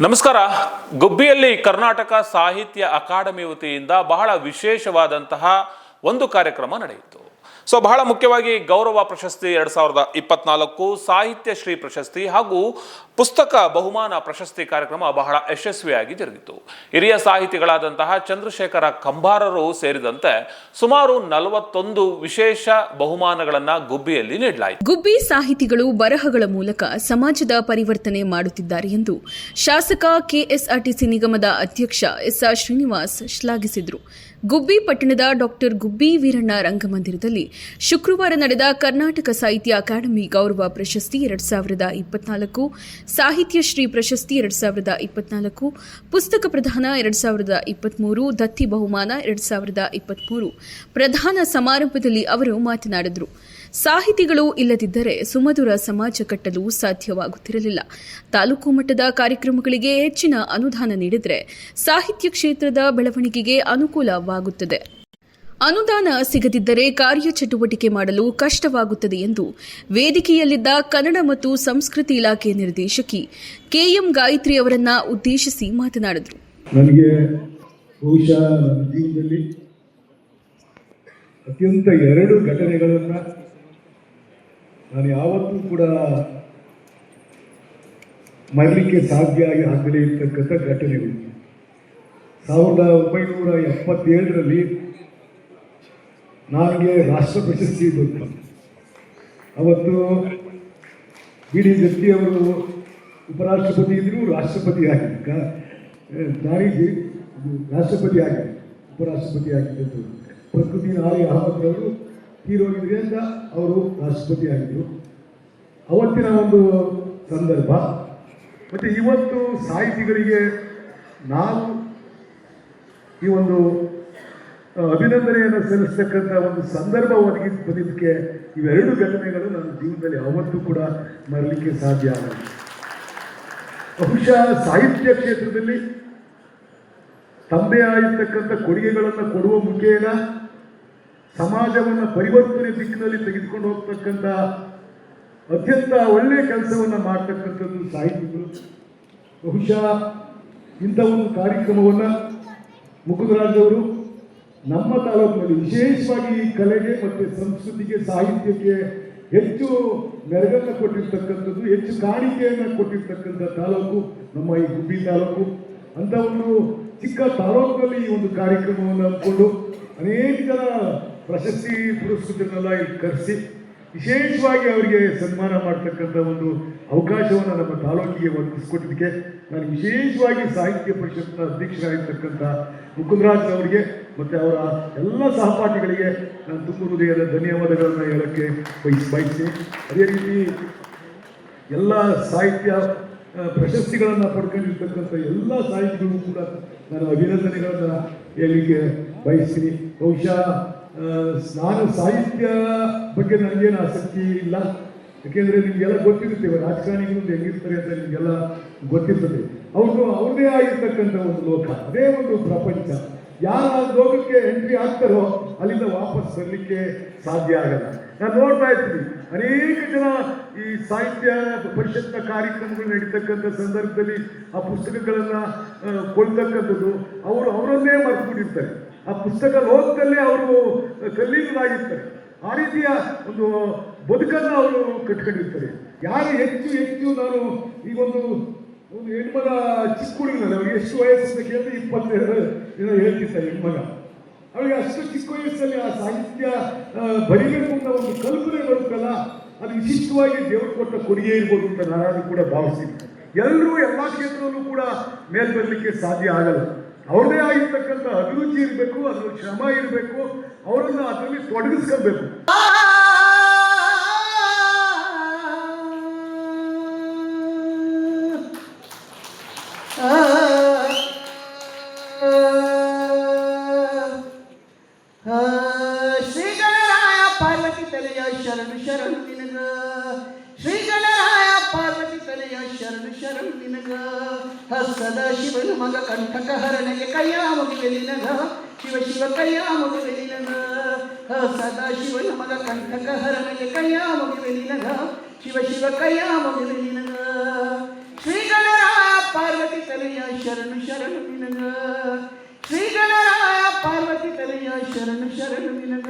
ನಮಸ್ಕಾರ. ಗುಬ್ಬಿಯಲ್ಲಿ ಕರ್ನಾಟಕ ಸಾಹಿತ್ಯ ಅಕಾಡೆಮಿ ವತಿಯಿಂದ ಬಹಳ ವಿಶೇಷವಾದಂತಹ ಒಂದು ಕಾರ್ಯಕ್ರಮ ನಡೆಯಿತು. ಸೊ ಬಹಳ ಮುಖ್ಯವಾಗಿ ಗೌರವ ಪ್ರಶಸ್ತಿ ಎರಡ್ ಸಾವಿರದ ಇಪ್ಪತ್ನಾಲ್ಕು, ಸಾಹಿತ್ಯ ಶ್ರೀ ಪ್ರಶಸ್ತಿ ಹಾಗೂ ಪುಸ್ತಕ ಬಹುಮಾನ ಪ್ರಶಸ್ತಿ ಕಾರ್ಯಕ್ರಮ ಬಹಳ ಯಶಸ್ವಿಯಾಗಿ ಜರುಗಿತು. ಹಿರಿಯ ಸಾಹಿತಿಗಳಾದಂತಹ ಚಂದ್ರಶೇಖರ ಕಂಬಾರರು ಸೇರಿದಂತೆ ಸುಮಾರು ನಲವತ್ತೊಂದು ವಿಶೇಷ ಬಹುಮಾನಗಳನ್ನ ಗುಬ್ಬಿಯಲ್ಲಿ ನೀಡಲಾಯಿತು. ಗುಬ್ಬಿ ಸಾಹಿತಿಗಳು ಬರಹಗಳ ಮೂಲಕ ಸಮಾಜದ ಪರಿವರ್ತನೆ ಮಾಡುತ್ತಿದ್ದಾರೆ ಎಂದು ಶಾಸಕ ಕೆಎಸ್ಆರ್ಟಿಸಿ ನಿಗಮದ ಅಧ್ಯಕ್ಷ ಎಸ್ಆರ್ ಶ್ರೀನಿವಾಸ್ ಶ್ಲಾಘಿಸಿದರು. ಗುಬ್ಬಿ ಪಟ್ಟಣದ ಡಾಕ್ಟರ್ ಗುಬ್ಬಿ ವೀರಣ್ಣ ರಂಗಮಂದಿರದಲ್ಲಿ ಶುಕ್ರವಾರ ನಡೆದ ಕರ್ನಾಟಕ ಸಾಹಿತ್ಯ ಅಕಾಡೆಮಿ ಗೌರವ ಪ್ರಶಸ್ತಿ ಎರಡ್ ಸಾವಿರದ ಇಪ್ಪತ್ನಾಲ್ಕು, ಸಾಹಿತ್ಯ ಶ್ರೀ ಪ್ರಶಸ್ತಿ ಎರಡ್ ಸಾವಿರದ ಇಪ್ಪತ್ನಾಲ್ಕು, ಪುಸ್ತಕ ಪ್ರಧಾನ ಎರಡ್ ಸಾವಿರದ ಇಪ್ಪತ್ಮೂರು, ದತ್ತಿ ಬಹುಮಾನ ಎರಡ್ ಸಾವಿರದ ಇಪ್ಪತ್ಮೂರು ಪ್ರಧಾನ ಸಮಾರಂಭದಲ್ಲಿ ಅವರು ಮಾತನಾಡಿದರು. ಸಾಹಿತಿಗಳು ಇಲ್ಲದಿದ್ದರೆ ಸುಮಧುರ ಸಮಾಜ ಕಟ್ಟಲು ಸಾಧ್ಯವಾಗುತ್ತಿರಲಿಲ್ಲ. ತಾಲೂಕು ಮಟ್ಟದ ಕಾರ್ಯಕ್ರಮಗಳಿಗೆ ಹೆಚ್ಚಿನ ಅನುದಾನ ನೀಡಿದರೆ ಸಾಹಿತ್ಯ ಕ್ಷೇತ್ರದ ಬೆಳವಣಿಗೆಗೆ ಅನುಕೂಲವಾಗುತ್ತದೆ. ಅನುದಾನ ಸಿಗದಿದ್ದರೆ ಕಾರ್ಯಚಟುವಟಿಕೆ ಮಾಡಲು ಕಷ್ಟವಾಗುತ್ತದೆ ಎಂದು ವೇದಿಕೆಯಲ್ಲಿದ್ದ ಕನ್ನಡ ಮತ್ತು ಸಂಸ್ಕೃತಿ ಇಲಾಖೆ ನಿರ್ದೇಶಕಿ ಕೆಎಂ ಗಾಯತ್ರಿ ಅವರನ್ನ ಉದ್ದೇಶಿಸಿ ಮಾತನಾಡಿದರು. ನನಗೆ ಬಹುಶಃ ಅತ್ಯಂತ ಎರಡು ಘಟನೆಗಳನ್ನು ನಾನು ಯಾವತ್ತೂ ಕೂಡ ಮರಲಿಕ್ಕೆ ಸಾಧ್ಯ ಆಗಿ ಆಗದೇ ಇರ್ತಕ್ಕಂಥ ಘಟನೆಗಳು ಸಾವಿರದ ಒಂಬೈನೂರ ಎಪ್ಪತ್ತೇಳರಲ್ಲಿ ನನಗೆ ರಾಷ್ಟ್ರ ಪ್ರಶಸ್ತಿ ಬಂತು. ಅವತ್ತು ಬಿ ಡಿ ಜತ್ತಿ ಅವರು ಉಪರಾಷ್ಟ್ರಪತಿ ಇದ್ರು ರಾಷ್ಟ್ರಪತಿ ಆಗಿದ್ದ ನಾರಿಗೆ ರಾಷ್ಟ್ರಪತಿ ಆಗಿದೆ ಉಪರಾಷ್ಟ್ರಪತಿ ಆಗಿದ್ದು ಪ್ರಕೃತಿ ನಾಳೆ ಅಹಮದ್ ಅವರು ತೀರೋಗಿದ್ರಿಂದ ಅವರು ರಾಷ್ಟ್ರಪತಿ ಆಗಿದ್ದರು ಅವತ್ತಿನ ಒಂದು ಸಂದರ್ಭ, ಮತ್ತು ಇವತ್ತು ಸಾಹಿತಿಗಳಿಗೆ ನಾವು ಈ ಒಂದು ಅಭಿನಂದನೆಯನ್ನು ಸಲ್ಲಿಸ್ತಕ್ಕಂಥ ಒಂದು ಸಂದರ್ಭ ಒದಗಿ ಬಂದಿದ್ದಕ್ಕೆ ಇವೆರಡು ಘಟನೆಗಳು ನನ್ನ ಜೀವನದಲ್ಲಿ ಅವತ್ತು ಕೂಡ ಮರಲಿಕ್ಕೆ ಸಾಧ್ಯ ಆಗಲ್ಲ ಬಹುಶಃ ಸಾಹಿತ್ಯ ಕ್ಷೇತ್ರದಲ್ಲಿ ತಮ್ಮದೇ ಆಗಿರ್ತಕ್ಕಂಥ ಕೊಡುಗೆಗಳನ್ನು ಕೊಡುವ ಮುಖೇನ ಸಮಾಜವನ್ನು ಪರಿವರ್ತನೆ ದಿಕ್ಕಿನಲ್ಲಿ ತೆಗೆದುಕೊಂಡು ಹೋಗ್ತಕ್ಕಂಥ ಅತ್ಯಂತ ಒಳ್ಳೆಯ ಕೆಲಸವನ್ನು ಮಾಡ್ತಕ್ಕಂಥದ್ದು ಸಾಹಿತಿಗಳು. ಬಹುಶಃ ಇಂಥ ಒಂದು ಕಾರ್ಯಕ್ರಮವನ್ನು ಮುಕುಂದರಾಜವರು ನಮ್ಮ ತಾಲೂಕಿನಲ್ಲಿ ವಿಶೇಷವಾಗಿ ಈ ಕಲೆಗೆ ಮತ್ತು ಸಂಸ್ಕೃತಿಗೆ, ಸಾಹಿತ್ಯಕ್ಕೆ ಹೆಚ್ಚು ಮೆರಗನ್ನು ಕೊಟ್ಟಿರ್ತಕ್ಕಂಥದ್ದು, ಹೆಚ್ಚು ಕಾಣಿಕೆಯನ್ನು ಕೊಟ್ಟಿರ್ತಕ್ಕಂಥ ತಾಲೂಕು, ನಮ್ಮ ಈ ಗುಬ್ಬಿ ತಾಲೂಕು. ಅಂಥ ಒಂದು ಚಿಕ್ಕ ತಾಲೂಕಿನಲ್ಲಿ ಈ ಒಂದು ಕಾರ್ಯಕ್ರಮವನ್ನು ಹಮ್ಮಿಕೊಂಡು ಅನೇಕ ಪ್ರಶಸ್ತಿ ಪುರಸ್ಕೃತರನ್ನೆಲ್ಲ ಇಲ್ಲಿ ಕರೆಸಿ ವಿಶೇಷವಾಗಿ ಅವರಿಗೆ ಸನ್ಮಾನ ಮಾಡ್ತಕ್ಕಂಥ ಒಂದು ಅವಕಾಶವನ್ನು ನಮ್ಮ ತಾಲೂಕಿಗೆ ಒದಗಿಸ್ಕೊಟ್ಟಿದ್ದಕ್ಕೆ ನಾನು ವಿಶೇಷವಾಗಿ ಸಾಹಿತ್ಯ ಪರಿಷತ್ನ ಅಧ್ಯಕ್ಷರಾಗಿರ್ತಕ್ಕಂಥ ಮುಕುಂದರಾಜ್ ಅವರಿಗೆ ಮತ್ತು ಅವರ ಎಲ್ಲ ಸಹಪಾಠಿಗಳಿಗೆ ನಾನು ತುಂಬ ಹೃದಯದ ಧನ್ಯವಾದಗಳನ್ನು ಹೇಳೋಕ್ಕೆ ಬಯಸಿ, ಬಯಸ್ತೀನಿ. ಅದೇ ರೀತಿ ಎಲ್ಲ ಸಾಹಿತ್ಯ ಪ್ರಶಸ್ತಿಗಳನ್ನು ಪಡ್ಕೊಂಡಿರ್ತಕ್ಕಂಥ ಎಲ್ಲ ಸಾಹಿತಿಗಳಿಗೂ ಕೂಡ ನಾನು ಅಭಿನಂದನೆಗಳನ್ನು ಹೇಳಲಿಕ್ಕೆ ಬಯಸ್ತೀನಿ. ಬಹುಶಃ ನಾನು ಸಾಹಿತ್ಯ ಬಗ್ಗೆ ನನಗೇನು ಆಸಕ್ತಿ ಇಲ್ಲ. ಯಾಕೆಂದರೆ ನಿಮಗೆಲ್ಲ ಗೊತ್ತಿರುತ್ತೇವೆ ರಾಜಕಾರಣಿಗಳು ಹೆಂಗಿರ್ತಾರೆ ಅಂತ ನಿಮಗೆಲ್ಲ ಗೊತ್ತಿರ್ತದೆ. ಅವ್ರದ್ದು ಅವ್ರದೇ ಆಗಿರ್ತಕ್ಕಂಥ ಒಂದು ಲೋಕ, ಅದೇ ಒಂದು ಪ್ರಪಂಚ. ಯಾರು ಆ ಲೋಕಕ್ಕೆ ಎಂಟ್ರಿ ಆಗ್ತಾರೋ ಅಲ್ಲಿಂದ ವಾಪಸ್ ಬರಲಿಕ್ಕೆ ಸಾಧ್ಯ ಆಗಲ್ಲ. ನಾನು ನೋಡ್ತಾ ಇರ್ತೀನಿ, ಅನೇಕ ಜನ ಈ ಸಾಹಿತ್ಯ ಪರಿಷತ್ನ ಕಾರ್ಯಕ್ರಮಗಳು ನಡೀತಕ್ಕಂಥ ಸಂದರ್ಭದಲ್ಲಿ ಆ ಪುಸ್ತಕಗಳನ್ನು ಕೊಡ್ತಕ್ಕಂಥದ್ದು, ಅವರು ಅವರನ್ನೇ ಮರೆತುಬಿಟ್ಟಿರ್ತಾರೆ. ಆ ಪುಸ್ತಕ ಲೋಕದಲ್ಲೇ ಅವರು ಕಲ್ಲೀಲಾಗಿರ್ತಾರೆ ಆ ರೀತಿಯ ಒಂದು ಬದುಕನ್ನು ಅವರು ಕಟ್ಕೊಂಡಿರ್ತಾರೆ. ಯಾರು ಹೆಚ್ಚು ಹೆಚ್ಚು ನಾನು ಈಗ ಒಂದು ಒಂದು ಹೆಣ್ಮಗ ಚಿಕ್ಕ ಹುಡುಗ ಅವ್ರಿಗೆ ಎಷ್ಟು ವಯಸ್ಸು ಕೇಳಿದ್ರೆ ಇಪ್ಪತ್ತೆರಡು ಏನೋ ಸರ್ ಹೆಣ್ಮಗ. ಅವಳಿಗೆ ಅಷ್ಟು ಚಿಕ್ಕ ವಯಸ್ಸಲ್ಲಿ ಆ ಸಾಹಿತ್ಯ ಬರೀಬೇಕು ಅಂತ ಒಂದು ಕಲ್ಪನೆ ಬರುತ್ತಲ್ಲ, ಅದು ವಿಶಿಷ್ಟವಾಗಿ ದೇವರು ಕೊಟ್ಟ ಕೊಡುಗೆ ಇರ್ಬೋದು ಅಂತ ನಾನು ಕೂಡ ಭಾವಿಸ್ತೀನಿ. ಎಲ್ಲರೂ ಎಲ್ಲ ಕ್ಷೇತ್ರದಲ್ಲೂ ಕೂಡ ಮೇಲ್ ಬರಲಿಕ್ಕೆ ಸಾಧ್ಯ ಆಗಲ್ಲ. ಅವ್ರದೇ ಆಗಿರ್ತಕ್ಕಂಥ ಅಭಿರುಚಿ ಇರಬೇಕು ಅದ್ರ ಶ್ರಮ ಇರಬೇಕು ಅವರನ್ನ ಅದರಲ್ಲಿ ತೊಡಗಿಸ್ಕೋಬೇಕು ಶರಣು ಶರಣು ನಿನಗ ಹಸ್ತದ ಶಿವನ ಮಗ ಕಂಠಕ ಹರಣಗೆ ಕೈಯ ಮುಗಿವೆ ನಿನಗ ಶಿವ ಶಿವ ಕೈಯ ಮುಗಿವೆ ನಿನಗ ಹಸ್ತದ ಶಿವನ ಮಗ ಕಂಠಕ ಹರಣಗೆ ಕೈಯ ಮುಗಿವೆ ನಿನಗ ಶಿವ ಶಿವ ಕೈಯ ಮುಗಿವೆ ನಿನಗ ಶ್ರೀ ಗಣರಾಯ ಪಾರ್ವತಿ ನಿನಗ ಶ್ರೀ ಗಣರಾಯ ಪಾರ್ವತಿ ತಲೆಯ ಶರಣು ಶರಣು ನಿನಗ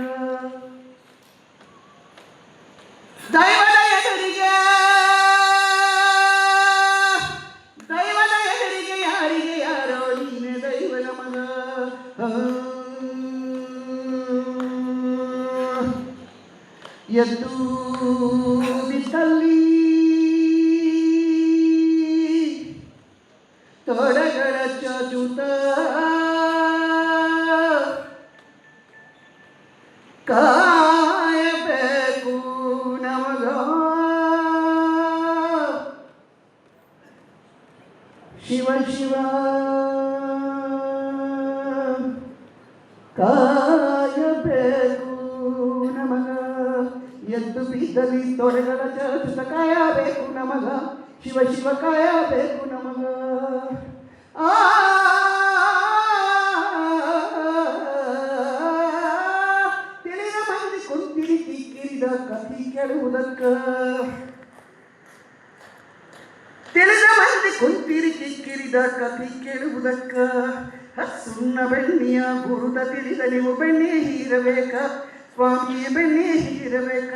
يتوب تلي تھوڑا گڑا چوتا काय बेकुनम शिव शिव का ಎದ್ದು ಬಿದ್ದಲ್ಲಿ ತೊಡೆಗಳ ಚಲಿತ ಕಾಯಬೇಕು ನಮಗ ಶಿವ ಶಿವ ಕಾಯಬೇಕು ನಮಗ ಆ ತಿಳಿದ ಮಂದಿ ಕುಂತಿರಿ ಕಿಕ್ಕಿರಿದ ಕಥಿ ಕೆಡುವುದಕ್ಕ ತಿಳಿದ ಮಂದಿ ಕುಂತಿರಿ ಕಿಕ್ಕಿರಿದ ಕಥಿ ಕೇಳುವುದಕ್ಕ ಸುಣ್ಣ ಬೆಣ್ಣಿಯ ಗುರುತ ತಿಳಿದ ನೀವು ಬೆಣ್ಣೆ ಹೀರಬೇಕ ಸ್ವಾಮಿಯ ಬೆಣ್ಣೆ ಹೀರಬೇಕ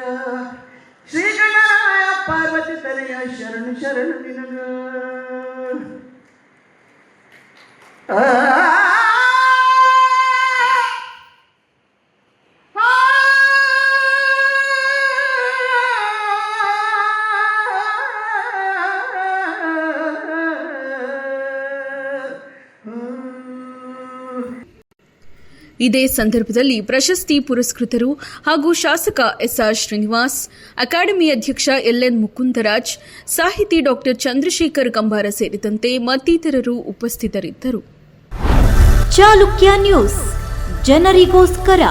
ಶ್ರೀಗಣರಾಯ ಪಾರ್ವತಿ ತಲೆಯ ಶರಣು ಶರಣು ನಿನಗ ಆ ಇದೇ ಸಂದರ್ಭದಲ್ಲಿ ಪ್ರಶಸ್ತಿ ಪುರಸ್ಕೃತರು ಹಾಗೂ ಶಾಸಕ ಎಸ್ಆರ್ ಶ್ರೀನಿವಾಸ್, ಅಕಾಡೆಮಿ ಅಧ್ಯಕ್ಷ ಎಲ್ಎನ್ ಮುಕುಂದರಾಜ್, ಸಾಹಿತಿ ಡಾಕ್ಟರ್ ಚಂದ್ರಶೇಖರ್ ಕಂಬಾರ ಸೇರಿದಂತೆ ಮತ್ತಿತರರು ಉಪಸ್ಥಿತರಿದ್ದರು. ಚಾಲುಕ್ಯ ನ್ಯೂಸ್, ಜನರಿಗೋಸ್ಕರ.